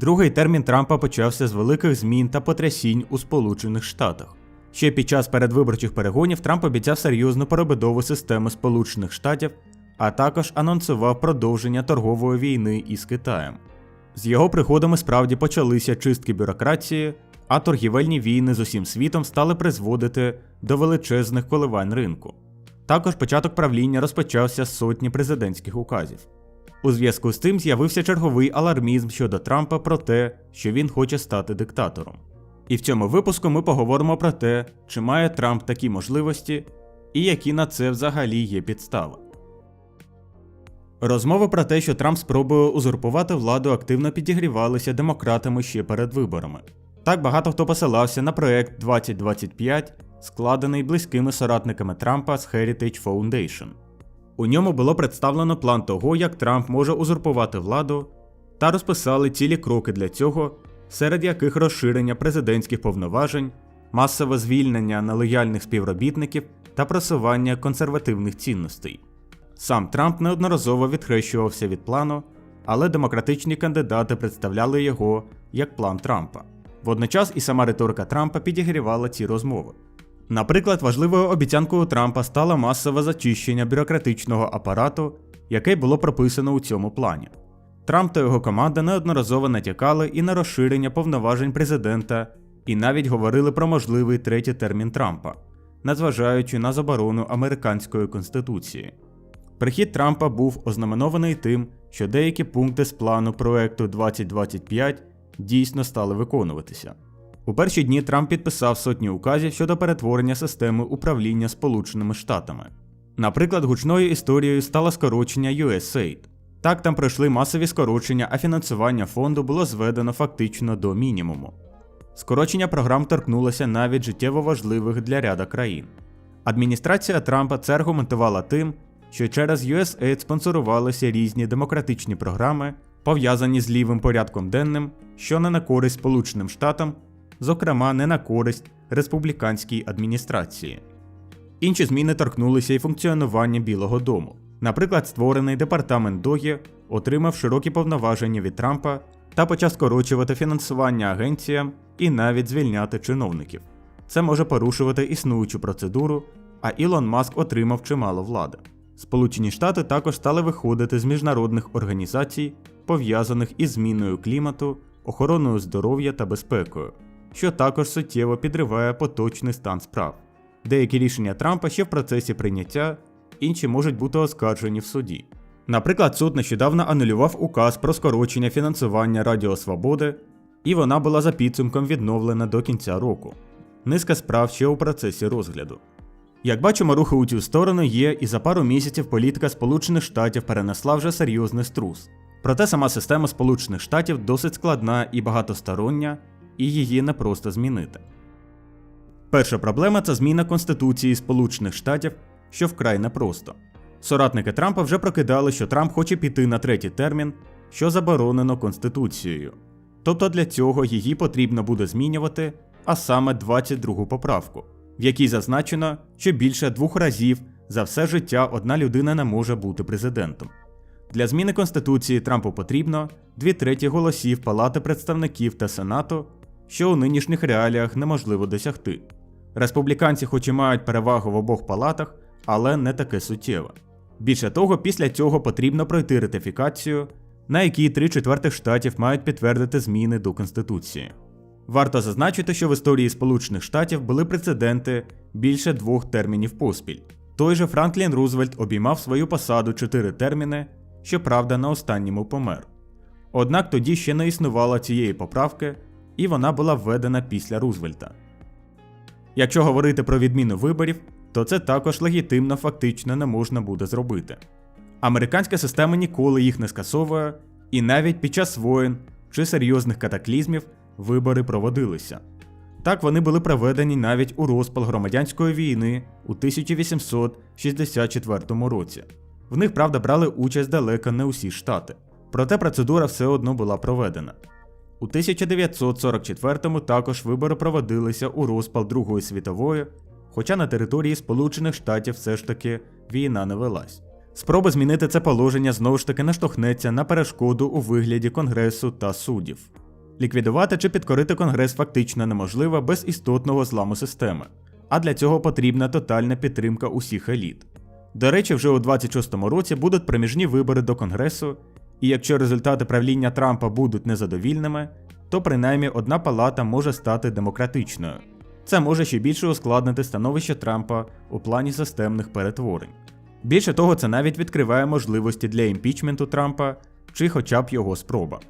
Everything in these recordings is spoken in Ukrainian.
Другий термін Трампа почався з великих змін та потрясінь у Сполучених Штатах. Ще під час передвиборчих перегонів Трамп обіцяв серйозну перебудову системи Сполучених Штатів, а також анонсував продовження торгової війни із Китаєм. З його приходами справді почалися чистки бюрократії, а торгівельні війни з усім світом стали призводити до величезних коливань ринку. Також початок правління розпочався з сотні президентських указів. У зв'язку з цим з'явився черговий алармізм щодо Трампа про те, що він хоче стати диктатором. І в цьому випуску ми поговоримо про те, чи має Трамп такі можливості і які на це взагалі є підстави. Розмови про те, що Трамп спробує узурпувати владу, активно підігрівалися демократами ще перед виборами. Так багато хто посилався на проект 2025, складений близькими соратниками Трампа з Heritage Foundation. У ньому було представлено план того, як Трамп може узурпувати владу, та розписали цілі кроки для цього, серед яких розширення президентських повноважень, масове звільнення нелояльних співробітників та просування консервативних цінностей. Сам Трамп неодноразово відхрещувався від плану, але демократичні кандидати представляли його як план Трампа. Водночас і сама риторика Трампа підігрівала ці розмови. Наприклад, важливою обіцянкою Трампа стало масове зачищення бюрократичного апарату, яке було прописано у цьому плані. Трамп та його команда неодноразово натякали і на розширення повноважень президента, і навіть говорили про можливий третій термін Трампа, незважаючи на заборону американської конституції. Прихід Трампа був ознаменований тим, що деякі пункти з плану проекту 2025 дійсно стали виконуватися. У перші дні Трамп підписав сотні указів щодо перетворення системи управління Сполученими Штатами. Наприклад, гучною історією стало скорочення USAID. Так там пройшли масові скорочення, а фінансування фонду було зведено фактично до мінімуму. Скорочення програм торкнулося навіть життєво важливих для ряда країн. Адміністрація Трампа це аргументувала тим, що через USAID спонсорувалися різні демократичні програми, пов'язані з лівим порядком денним, що не на користь Сполученим Штатам, зокрема не на користь республіканській адміністрації. Інші зміни торкнулися і функціонування Білого Дому. Наприклад, створений департамент Догі отримав широкі повноваження від Трампа та почав скорочувати фінансування агенціям і навіть звільняти чиновників. Це може порушувати існуючу процедуру, а Ілон Маск отримав чимало влади. Сполучені Штати також стали виходити з міжнародних організацій, пов'язаних із зміною клімату, охороною здоров'я та безпекою, що також суттєво підриває поточний стан справ. Деякі рішення Трампа ще в процесі прийняття, інші можуть бути оскаржені в суді. Наприклад, суд нещодавно анулював указ про скорочення фінансування Радіо Свободи, і вона була за підсумком відновлена до кінця року. Низка справ ще у процесі розгляду. Як бачимо, рухи у цю сторону є, і за пару місяців політика Сполучених Штатів перенесла вже серйозний струс. Проте сама система Сполучених Штатів досить складна і багатостороння, і її не просто змінити. Перша проблема це зміна Конституції Сполучених Штатів, що вкрай непросто. Соратники Трампа вже прокидали, що Трамп хоче піти на третій термін, що заборонено Конституцією. Тобто для цього її потрібно буде змінювати, а саме 22 поправку, в якій зазначено, що більше двох разів за все життя одна людина не може бути президентом. Для зміни Конституції Трампу потрібно дві треті голосів Палати представників та Сенату, що у нинішніх реаліях неможливо досягти. Республіканці, хоч і мають перевагу в обох палатах, але не таке суттєве. Більше того, після цього потрібно пройти ратифікацію, на якій три четвертих штатів мають підтвердити зміни до Конституції. Варто зазначити, що в історії Сполучених Штатів були прецеденти більше двох термінів поспіль. Той же Франклін Рузвельт обіймав свою посаду чотири терміни, щоправда, на останньому помер. Однак тоді ще не існувало цієї поправки, і вона була введена після Рузвельта. Якщо говорити про відміну виборів, то це також легітимно фактично не можна буде зробити. Американська система ніколи їх не скасовує, і навіть під час воєн чи серйозних катаклізмів вибори проводилися. Так вони були проведені навіть у розпал громадянської війни у 1864 році. В них, правда, брали участь далеко не усі штати. Проте процедура все одно була проведена. У 1944-му також вибори проводилися у розпал Другої світової, хоча на території Сполучених Штатів все ж таки війна не велась. Спроба змінити це положення знову ж таки наштовхнеться на перешкоду у вигляді Конгресу та суддів. Ліквідувати чи підкорити Конгрес фактично неможливо без істотного зламу системи, а для цього потрібна тотальна підтримка усіх еліт. До речі, вже у 26-му році будуть проміжні вибори до Конгресу, і якщо результати правління Трампа будуть незадовільними, то принаймні одна палата може стати демократичною. Це може ще більше ускладнити становище Трампа у плані системних перетворень. Більше того, це навіть відкриває можливості для імпічменту Трампа чи хоча б його спроба.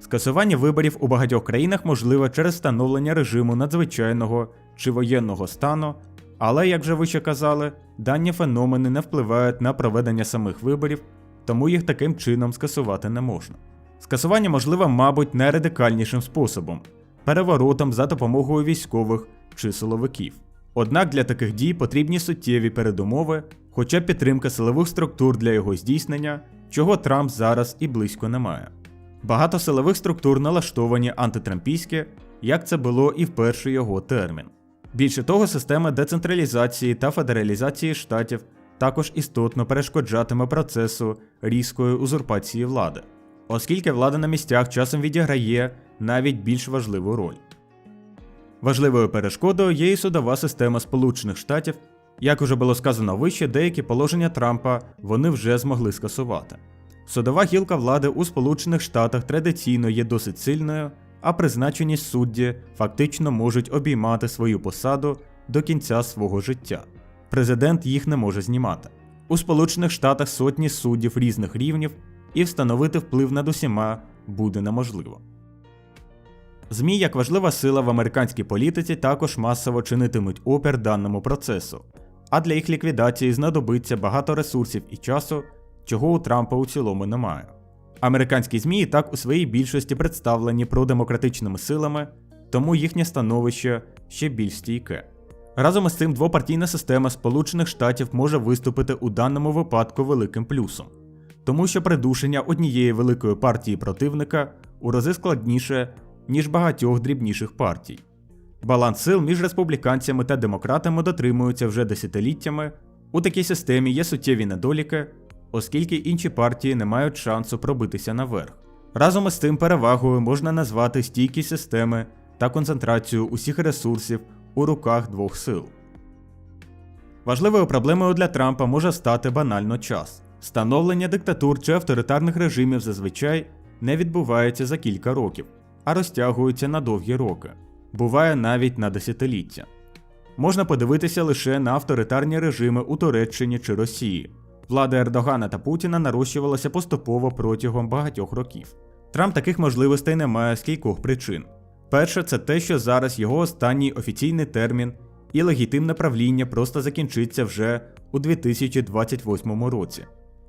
Скасування виборів у багатьох країнах можливе через встановлення режиму надзвичайного чи воєнного стану, але, як вже вище казали, дані феномени не впливають на проведення самих виборів, тому їх таким чином скасувати не можна. Скасування можливе, мабуть, найрадикальнішим способом переворотом за допомогою військових чи силовиків. Однак для таких дій потрібні суттєві передумови, хоча підтримка силових структур для його здійснення, чого Трамп зараз і близько не має. Багато силових структур налаштовані антитрампійськи, як це було і в перший його термін. Більше того, система децентралізації та федералізації штатів також істотно перешкоджатиме процесу різкої узурпації влади, оскільки влада на місцях часом відіграє навіть більш важливу роль. Важливою перешкодою є і судова система Сполучених Штатів. Як уже було сказано вище, деякі положення Трампа вони вже змогли скасувати. Судова гілка влади у Сполучених Штатах традиційно є досить сильною, а призначені судді фактично можуть обіймати свою посаду до кінця свого життя. Президент їх не може знімати. У Сполучених Штатах сотні суддів різних рівнів, і встановити вплив над усіма буде неможливо. ЗМІ як важлива сила в американській політиці також масово чинитимуть опір даному процесу, а для їх ліквідації знадобиться багато ресурсів і часу, чого у Трампа у цілому немає. Американські ЗМІ і так у своїй більшості представлені продемократичними силами, тому їхнє становище ще більш стійке. Разом із цим двопартійна система Сполучених Штатів може виступити у даному випадку великим плюсом, тому що придушення однієї великої партії противника у рази складніше, ніж багатьох дрібніших партій. Баланс сил між республіканцями та демократами дотримується вже десятиліттями. У такій системі є суттєві недоліки, оскільки інші партії не мають шансу пробитися наверх. Разом із тим перевагою можна назвати стійкість системи та концентрацію усіх ресурсів у руках двох сил. Важливою проблемою для Трампа може стати банально час. Становлення диктатур чи авторитарних режимів зазвичай не відбувається за кілька років, а розтягується на довгі роки, буває навіть на десятиліття. Можна подивитися лише на авторитарні режими у Туреччині чи Росії. Влада Ердогана та Путіна нарощувалася поступово протягом багатьох років. Трамп таких можливостей не має з кількох причин. Перше, це те, що зараз його останній офіційний термін і легітимне правління просто закінчиться вже у 2028 році.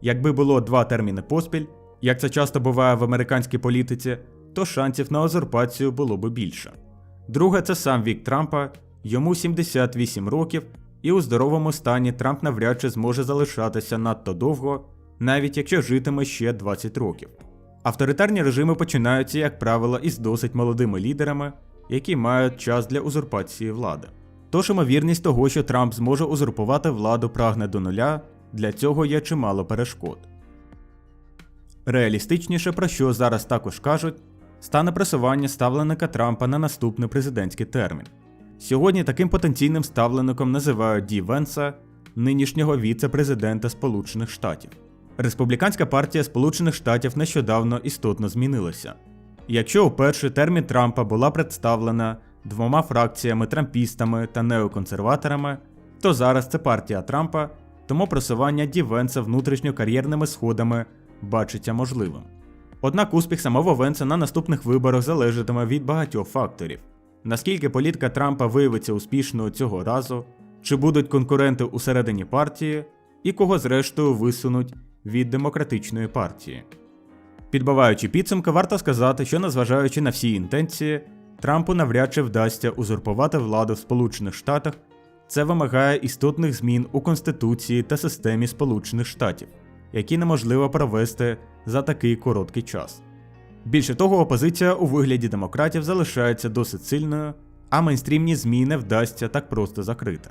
Якби було два терміни поспіль, як це часто буває в американській політиці, то шансів на узурпацію було би більше. Друге, це сам вік Трампа, йому 78 років, і у здоровому стані Трамп навряд чи зможе залишатися надто довго, навіть якщо житиме ще 20 років. Авторитарні режими починаються, як правило, із досить молодими лідерами, які мають час для узурпації влади. Тож ймовірність того, що Трамп зможе узурпувати владу прагне до нуля, для цього є чимало перешкод. Реалістичніше, про що зараз також кажуть, стане пресування ставленика Трампа на наступний президентський термін. Сьогодні таким потенційним ставлеником називають Ді Венса, нинішнього віце-президента Сполучених Штатів. Республіканська партія Сполучених Штатів нещодавно істотно змінилася. Якщо у перший термін Трампа була представлена двома фракціями трампістами та неоконсерваторами, то зараз це партія Трампа, тому просування Ді Венса внутрішньокар'єрними сходами бачиться можливим. Однак успіх самого Венса на наступних виборах залежатиме від багатьох факторів. Наскільки політика Трампа виявиться успішною цього разу, чи будуть конкуренти усередині партії, і кого зрештою висунуть від демократичної партії. Підбиваючи підсумки, варто сказати, що незважаючи на всі інтенції, Трампу навряд чи вдасться узурпувати владу в Сполучених Штатах. Це вимагає істотних змін у Конституції та системі Сполучених Штатів, які неможливо провести за такий короткий час. Більше того, опозиція у вигляді демократів залишається досить сильною, а мейнстрімні ЗМІ не вдасться так просто закрити.